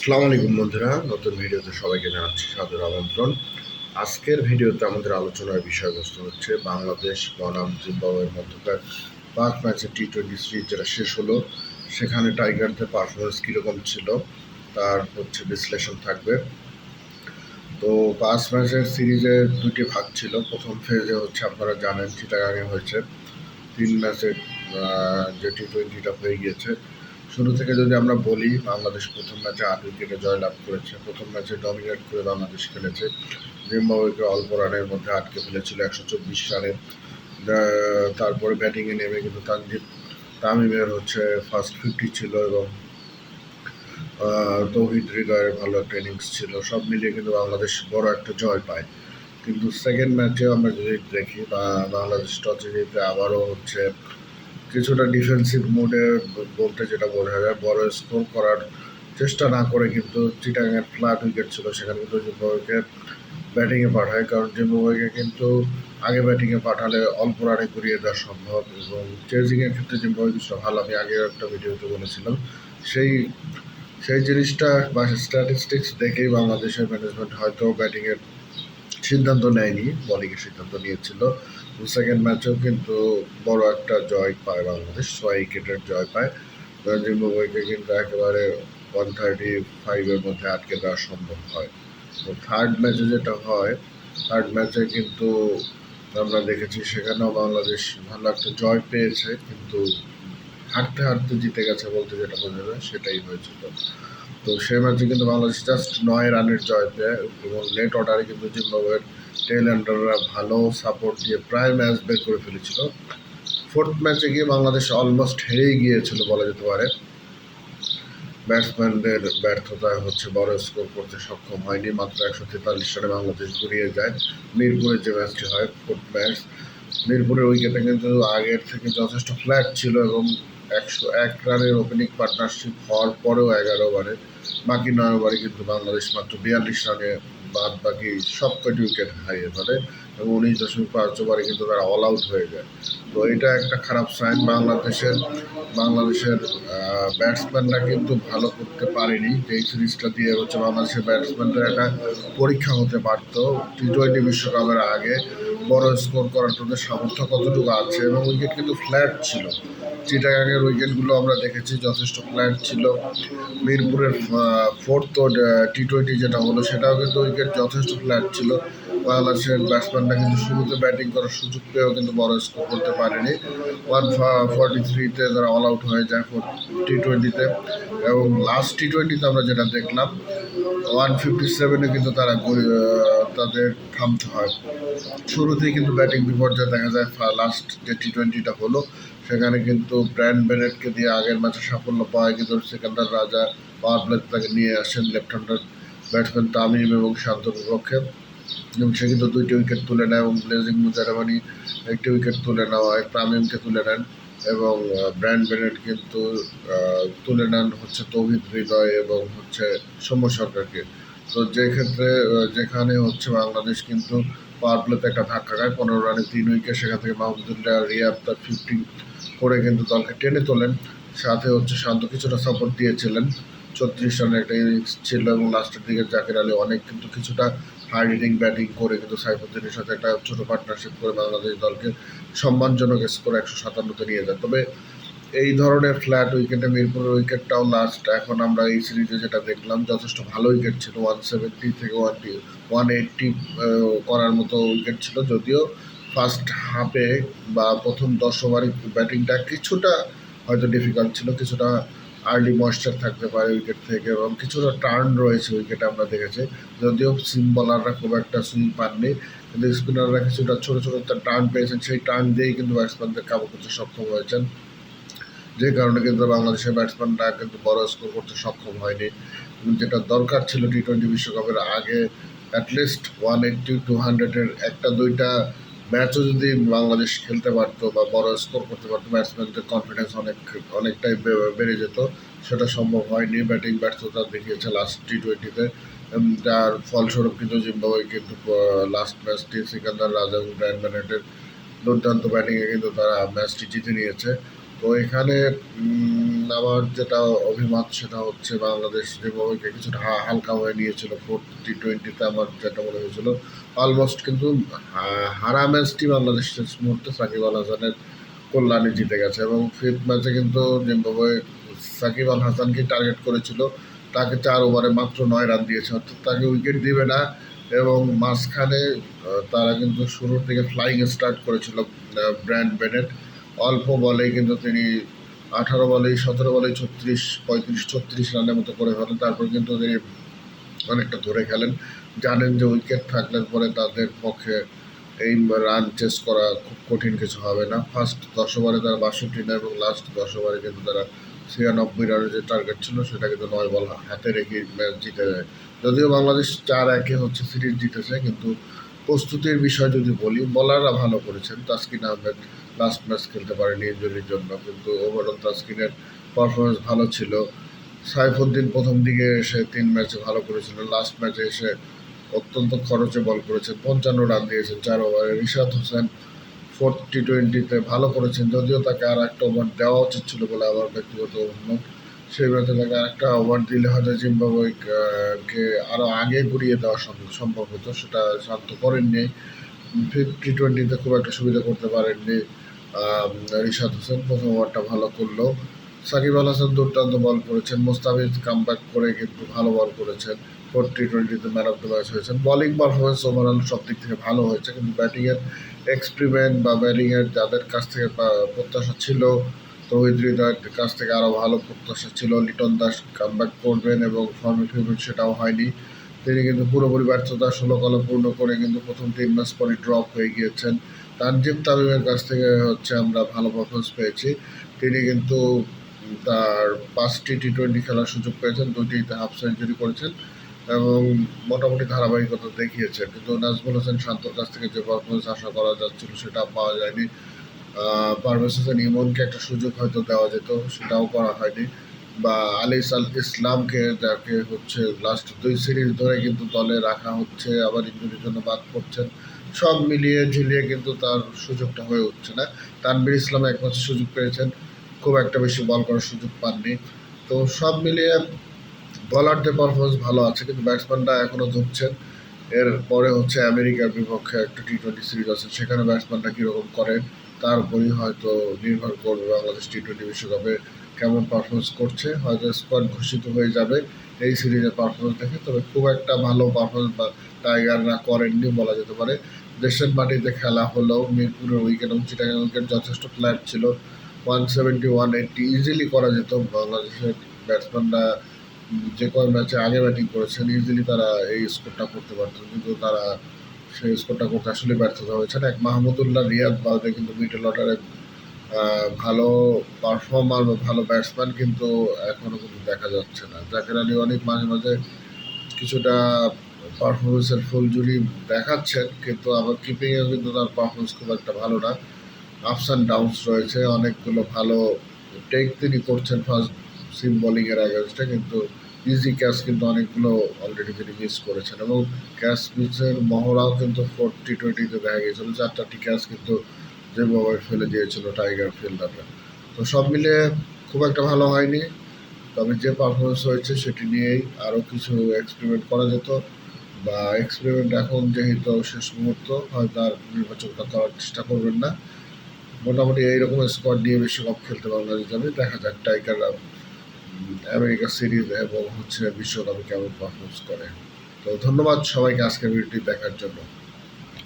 আসসালামু আলাইকুম বন্ধুরা, নতুন ভিডিওতে সবাইকে জানাচ্ছি সাদর আমন্ত্রণ। আজকের ভিডিওতে আমাদের আলোচনার বিষয়বস্তু হচ্ছে বাংলাদেশ বনাম জিম্বাবুয়ের মধ্যকার পাঁচ ম্যাচের টি টোয়েন্টি সিরিজ যেটা শেষ হলো, সেখানে টাইগারদের পারফরমেন্স কীরকম ছিল, তার হচ্ছে বিশ্লেষণ থাকবে। তো পাঁচ ম্যাচের সিরিজে দুটি ভাগ ছিল, প্রথম ফেজে হচ্ছে আপনারা জানেন চিটাগাঙে হয়েছে। তিন ম্যাচের যে টি টোয়েন্টিটা হয়ে গিয়েছে শুরু থেকে যদি আমরা বলি, বাংলাদেশ প্রথম ম্যাচে আট উইকেটে জয়লাভ করেছে। প্রথম ম্যাচে ডমিনেট করে বাংলাদেশ খেলেছে। জিম্বাবুয়েকে অল্প রানের মধ্যে আটকে ফেলেছিল একশো চব্বিশ রানে। তারপরে ব্যাটিংয়ে নেমে কিন্তু তানজিব তামিমের হচ্ছে ফার্স্ট ফিফটি ছিল এবং তৌহিদ হৃদয়ের ভালো একটা ইনিংস ছিল। সব মিলিয়ে কিন্তু বাংলাদেশ বড় একটা জয় পায়। কিন্তু সেকেন্ড ম্যাচে আমরা যদি দেখি বাংলাদেশ টসে জিতে আবারও হচ্ছে কিছুটা ডিফেন্সিভ মোডে বলতে যেটা বোঝা যায়, বড় স্কোর করার চেষ্টা না করে কিন্তু চিটাঙের ফ্ল্যাট উইকেট ছিল, সেখানে কিন্তু জিম্বাবুয়েকে ব্যাটিংয়ে পাঠায়। কারণ জিম্বাবুয়েকে কিন্তু আগে ব্যাটিংয়ে পাঠালে অল্প রানে ঘুরিয়ে দেওয়া সম্ভব এবং চেজিংয়ের ক্ষেত্রে জিম্বাবুয়ে কিছুটা ভালো। আমি আগে একটা ভিডিওতে বলেছিলাম, সেই সেই জিনিসটা বা স্ট্যাটিস্টিক্স দেখেই বাংলাদেশের ম্যানেজমেন্ট হয়তো ব্যাটিংয়ের সিদ্ধান্ত নেয়নি বলিংয়ের সিদ্ধান্ত নিয়েছিল। সেকেন্ড ম্যাচেও কিন্তু বড় একটা জয় পায় বাংলাদেশ, ছয় উইকেটের জয় পায়। জিম্বাবুয়েকে কিন্তু একেবারে ওয়ান থার্টি ফাইভের মধ্যে আটকে দেওয়া সম্ভব হয়। তো থার্ড ম্যাচে যেটা হয় থার্ড ম্যাচে কিন্তু আমরা দেখেছি সেখানেও বাংলাদেশ ভালো একটা জয় পেয়েছে, কিন্তু হাঁটতে হাঁটতে জিতে গেছে বলতে যেটা বোঝা যায় সেটাই হয়েছিল তো। সেই ম্যাচে কিন্তু বাংলাদেশ জাস্ট নয় রানের জয় পেয়ে এবং লেট অর্ডারে কিন্তু জিম্বাবুয়ের টেল অ্যান্ডাররা ভালো সাপোর্ট দিয়ে প্রায় ম্যাচ বের করে ফেলেছিল। ফোর্থ ম্যাচে গিয়ে বাংলাদেশ অলমোস্ট হেরেই গিয়েছিল বলা যেতে পারে। ব্যাটসম্যানদের ব্যর্থতায় হচ্ছে বড় স্কোর করতে সক্ষম হয়নি, মাত্র একশো তেতাল্লিশ রানে বাংলাদেশ ঘুরিয়ে যায়। মিরপুরের যে ম্যাচটি হয় ফোর্থ ম্যাচ মিরপুরের উইকেটে কিন্তু আগের থেকে যথেষ্ট ফ্ল্যাট ছিল এবং একশো এক রানের ওপেনিং পার্টনারশিপ হওয়ার পরেও এগারো ওভারে, বাকি নয় ওভারে কিন্তু বাংলাদেশ মাত্র বিয়াল্লিশ রানে বাদ বাকি সব কটি উইকেট হারিয়ে ফেলে এবং উনিশ দশমিক পাঁচ ওভারে কিন্তু তারা অল আউট হয়ে যায়। তো এটা একটা খারাপ সাইন বাংলাদেশের বাংলাদেশের ব্যাটসম্যানরা কিন্তু ভালো করতে পারেনি। এই সিরিজটা দিয়ে হচ্ছে বাংলাদেশের ব্যাটসম্যানদের একটা পরীক্ষা হতে পারত। টি টোয়েন্টি বিশ্বকাপের আগে বড় স্কোর করার তাদের সামর্থ্য কতটুকু আছে এবং উইকেট কিন্তু ফ্ল্যাট ছিল। চিটাগাংয়ের উইকেটগুলো আমরা দেখেছি, যথেষ্ট ফ্ল্যাট ছিল। মিরপুরের ফোর্থ টি টোয়েন্টি যেটা হলো, সেটাও কিন্তু উইকেট যথেষ্ট ফ্ল্যাট ছিল। বাংলাদেশের ব্যাটসম্যানরা কিন্তু শুরুতে ব্যাটিং করার সুযোগ পেয়েও কিন্তু বড় স্কোর করতে পারেনি। ওয়ান ফর্টি থ্রিতে তারা অল আউট হয়ে যায় টি টোয়েন্টিতে এবং লাস্ট টি টোয়েন্টিতে আমরা যেটা দেখলাম ওয়ান ফিফটি সেভেনে কিন্তু তারা তাদের থামতে হয়। শুরুতেই কিন্তু ব্যাটিং বিপর্যয় দেখা যায়। লাস্ট যে টি টোয়েন্টিটা হলো, সেখানে কিন্তু ব্র্যান্ড বেনেটকে দিয়ে আগের ম্যাচে সাফল্য পাওয়ায় কিন্তু সেকেন্ডার রাজা পাওয়ার প্লে তাকে নিয়ে আসেন লেফট হ্যান্ডার ব্যাটসম্যান তামিম এবং শান্ত বিপক্ষে। এবং সে কিন্তু দুইটি উইকেট তুলে নেয় এবং ব্লেজিং মুজারাবানি একটি উইকেট তুলে নেওয়ায় তামিমকে তুলে নেন এবং ব্র্যান্ড বেনেট কিন্তু তুলে নেন হচ্ছে তৌহিদ হৃদয় এবং হচ্ছে সৌম্য সরকারকে। তো যে ক্ষেত্রে যেখানে হচ্ছে বাংলাদেশ কিন্তু পাওয়ার প্লেতে একটা ধাক্কা খায়। পনেরো রানে তিন উইকেট, সেখান থেকে মাহমুদুল্লাহ রিয়াদ তার ফিফটি করে কিন্তু দলকে টেনে তোলেন। সাথে হচ্ছে শান্ত কিছুটা সাপোর্ট দিয়েছিলেন। ছত্রিশ রানের একটা ইনিংস ছিল এবং লাস্টের দিকে জাকির আলী অনেক কিন্তু কিছুটা হার্ড হিটিং ব্যাটিং করে কিন্তু সাইফুদ্দিনের সাথে একটা ছোটো পার্টনারশিপ করে বাংলাদেশ দলকে সম্মানজনক স্কোর একশো সাতান্নতে নিয়ে যায়। তবে এই ধরনের ফ্ল্যাট উইকেটে মিরপুরের উইকেটটাও লাস্ট এখন আমরা এই সিরিজে যেটা দেখলাম, যথেষ্ট ভালো উইকেট ছিল। ওয়ান সেভেন্টি থেকে ওয়ান ওয়ান এইট্টি করার মতো উইকেট ছিল। যদিও ফার্স্ট হাফে বা প্রথম দশ ওভারে ব্যাটিংটা কিছুটা হয়তো ডিফিকাল্ট ছিল। কিছুটা আর্লি ময়েশ্চার থাকতে পারে উইকেট থেকে এবং কিছুটা টার্ন রয়েছে উইকেটে আমরা দেখেছি। যদিও সিম বলাররা খুব একটা সুইং পাননি, কিন্তু স্পিনাররা কিছুটা ছোটো ছোটো টার্ন পেয়েছেন। সেই টার্ন দিয়েই কিন্তু ব্যাটসম্যানদের কাবু করতে সক্ষম হয়েছেন। যে কারণে কিন্তু বাংলাদেশের ব্যাটসম্যানরা কিন্তু বড় স্কোর করতে সক্ষম হয়নি। যেটা দরকার ছিল টি টোয়েন্টি বিশ্বকাপের আগে অ্যাটলিস্ট ওয়ান এইট্টি টু হান্ড্রেডের একটা, দুইটা ম্যাচও যদি বাংলাদেশ খেলতে পারতো বা বড় স্কোর করতে পারতো ব্যাটসম্যানদের কনফিডেন্স অনেক, অনেকটাই বেড়ে যেত। সেটা সম্ভব হয়নি। ব্যাটিং ব্যর্থতা দেখিয়েছে লাস্ট টি টোয়েন্টিতে যার ফলস্বরূপ কিন্তু জিম্বাবুয়ে কিন্তু লাস্ট ম্যাচটি সিকান্দার রাজা এবং ব্র্যান্ড ম্যানেটের দুর্দান্ত ব্যাটিংয়ে কিন্তু তারা ম্যাচটি জিতে নিয়েছে। তো এখানে আমার যেটা অভিমত সেটা হচ্ছে বাংলাদেশ যেভাবে কিছুটা হালকা হয়ে নিয়েছিল। ফোরটি টোয়েন্টিতে আমার যেটা মনে হয়েছিল অলমোস্ট কিন্তু হারা ম্যাচটি বাংলাদেশ শেষ মুহূর্তে সাকিব আল হাসানের কল্যাণে জিতে গেছে এবং ফিফথ ম্যাচে কিন্তু জিম্বাবুয়ে সাকিব আল হাসানকে টার্গেট করেছিল। তাকে চার ওভারে মাত্র নয় রান দিয়েছে, অর্থাৎ তাকে উইকেট দিবে না এবং মাঝখানে তারা কিন্তু শুরুর থেকে ফ্লাইং স্টার্ট করেছিল ব্র্যান্ড বেনেট। অল্প বলেই কিন্তু তিনি আঠারো বলে সতেরো বলেই ছত্রিশ, পঁয়ত্রিশ, ছত্রিশ রানের মতো করে ফেলেন তারপর কিন্তু তিনি অনেকটা ধরে খেলেন। জানেন যে উইকেট থাকলে পরে তাদের পক্ষে এই রান চেস করা খুব কঠিন কিছু হবে না। ফার্স্ট দশ ওভারে তারা বাষট্টি না এবং লাস্ট দশ ওভারে কিন্তু তারা ছিয়ানব্বই রানের যে টার্গেট ছিল, সেটা কিন্তু নয় বল হাতে রেখে ম্যাচ জিতে যায়। যদিও বাংলাদেশ চার একে হচ্ছে সিরিজ জিতেছে, কিন্তু প্রস্তুতির বিষয় যদি বলি বলাররা ভালো করেছেন। তাসকিন আহমেদ লাস্ট ম্যাচ খেলতে পারেনি ইঞ্জুরির জন্য, কিন্তু ওভারঅল তাসকিনের পারফরমেন্স ভালো ছিল। সাইফুদ্দিন প্রথম দিকে এসে তিন ম্যাচে ভালো করেছিল লাস্ট ম্যাচে এসে অত্যন্ত খরচে বল করেছেন পঞ্চান্ন রান দিয়েছেন, চার ওভারে রিশাদ হোসেন ফোরটি টোয়েন্টিতে ভালো করেছেন, যদিও তাকে আর একটা ওভার দেওয়া উচিত ছিল বলে আমার ব্যক্তিগত অভিমত। সেই ম্যাচে তাকে আরেকটা ওভার দিলে হয়তো জিম্বাবুয়ে কে আরও আগে ঘুরিয়ে দেওয়া সম্ভব- হতো, সেটা শান্ত করেননি। ফিফটি টোয়েন্টিতে খুব একটা সুবিধা করতে পারেননি রিশাদ হোসেন। প্রথম ওভারটা ভালো করল। সাকিব আল হাসান দুর্দান্ত বল করেছেন, মোস্তাফিজ কাম করে কিন্তু ভালো বল করেছেন। ফোরটি টোয়েন্টিতে ম্যান অফ দ্য ম্যাচ হয়েছেন। বলিং পারফরমেন্স ওভারঅল সব দিক থেকে ভালো হয়েছে, কিন্তু ব্যাটিংয়ের এক্সপেরিমেন্ট বা ব্যাটিংয়ের যাদের কাছ থেকে প্রত্যাশা ছিল তৌহিদ হৃদয়ের কাছ থেকে আরও ভালো প্রত্যাশা ছিল। লিটন দাস কাম করবেন এবং ফর্মে ফেভারিট সেটাও হয়নি। তিনি কিন্তু পুরোপুরি ব্যর্থতা ষোলো কলে পূর্ণ করে কিন্তু প্রথম তিন ম্যাচ পরে ড্রপ হয়ে গিয়েছেন। তানজিব তামিমের কাছ থেকে হচ্ছে আমরা ভালো পারফরমেন্স পেয়েছি। তিনি কিন্তু তার পাঁচটি টি টোয়েন্টি খেলার সুযোগ পেয়েছেন দুটিতে হাফ সেঞ্চুরি করেছেন এবং মোটামুটি ধারাবাহিকতা দেখিয়েছেন। কিন্তু নাজমুল হোসেন শান্তর কাছ থেকে যে পারফরমেন্স আশা করা যাচ্ছিল সেটা পাওয়া যায়নি। পারভেজ ইমনকে একটা সুযোগ হয়তো দেওয়া যেত, সেটাও করা হয়নি। বা আলি সাল ইসলামকে, যাকে হচ্ছে লাস্ট দুই সিরিজ ধরে কিন্তু দলে রাখা হচ্ছে, আবার ইঞ্জুরির জন্য বাদ পড়ছেন, সব মিলিয়ে ঝিলিয়ে কিন্তু তার সুযোগটা হয়ে উঠছে না। তানবির ইসলাম একমাত্র সুযোগ পেয়েছেন, খুব একটা বেশি বল করার সুযোগ পাননি। তো সব মিলিয়ে বলারদের পারফরমেন্স ভালো আছে, কিন্তু ব্যাটসম্যানরা এখনও ধুকছেন। এর পরে হচ্ছে আমেরিকার বিপক্ষে একটা টি টোয়েন্টি সিরিজ আছে, সেখানে ব্যাটসম্যানরা কীরকম করেন তার উপরই হয়তো নির্ভর করবে বাংলাদেশ টি টোয়েন্টি বিশ্বকাপে কেমন পারফরমেন্স করছে। হয়তো স্কোয়াড ঘোষিত হয়ে যাবে এই সিরিজের পারফরমেন্স দেখে। তবে খুব একটা ভালো পারফরমেন্স বা টাইগাররা করেননি বলা যেতে পারে। দেশের মাটিতে খেলা হলেও মিরপুরের উইকেট এবং চিটাগাং উইকেট যথেষ্ট ফ্ল্যাট ছিল। One seventy one eighty easily করা যেত। বাংলাদেশের ব্যাটসম্যানরা যে কয় ম্যাচে আগে ব্যাটিং করেছেন ইজিলি তারা এই স্কোরটা করতে পারতেন। কিন্তু তারা সেই স্কোরটা করতে আসলে ব্যর্থতা হয়েছেন এক মাহমুদুল্লাহ রিয়াদ বাদে কিন্তু মিডল অর্ডারে ভালো পারফর্মার বা ভালো ব্যাটসম্যান কিন্তু এখনও কিন্তু দেখা যাচ্ছে না। জাকের আলী অনেক মাঝে মাঝে কিছুটা পারফরমেন্সের ফুলজুরি দেখাচ্ছেন, কিন্তু আবার কিপিংয়েও কিন্তু তার পারফরমেন্স খুব একটা ভালো না। আপস অ্যান্ড ডাউনস রয়েছে, অনেকগুলো ভালো টেক তিনি করছেন ফার্স্ট সিম বোলিংয়ের অ্যাগেনস্টে কিন্তু ইজি ক্যাচ কিন্তু অনেকগুলো অলরেডি তিনি মিস করেছেন এবং ক্যাচ মিসের মহড়াও কিন্তু ফোর টি টোয়েন্টিতে দেখা গিয়েছিল। চার চারটি ক্যাচ কিন্তু যেভাবে ফেলে দিয়েছিল টাইগার ফিল্ডাররা তো সব মিলে খুব একটা ভালো হয়নি। তবে যে পারফরমেন্স হয়েছে সেটি নিয়েই আরও কিছু এক্সপেরিমেন্ট করা যেত। বা এক্সপেরিমেন্ট এখন যেহেতু শেষ মুহূর্ত, হয়তো আর নির্বাচনটা করার চেষ্টা করবেন না। মোটামুটি এইরকম স্কোয়াড নিয়ে বেশি বিশ্বকাপ খেলতে বাংলাদেশ যাবে। দেখা যাক টাইগাররা আমেরিকা সিরিজ এবং হচ্ছে বিশ্বকাপে কেমন পারফরমেন্স করে। তো ধন্যবাদ সবাইকে আজকের ভিডিওটি দেখার জন্য।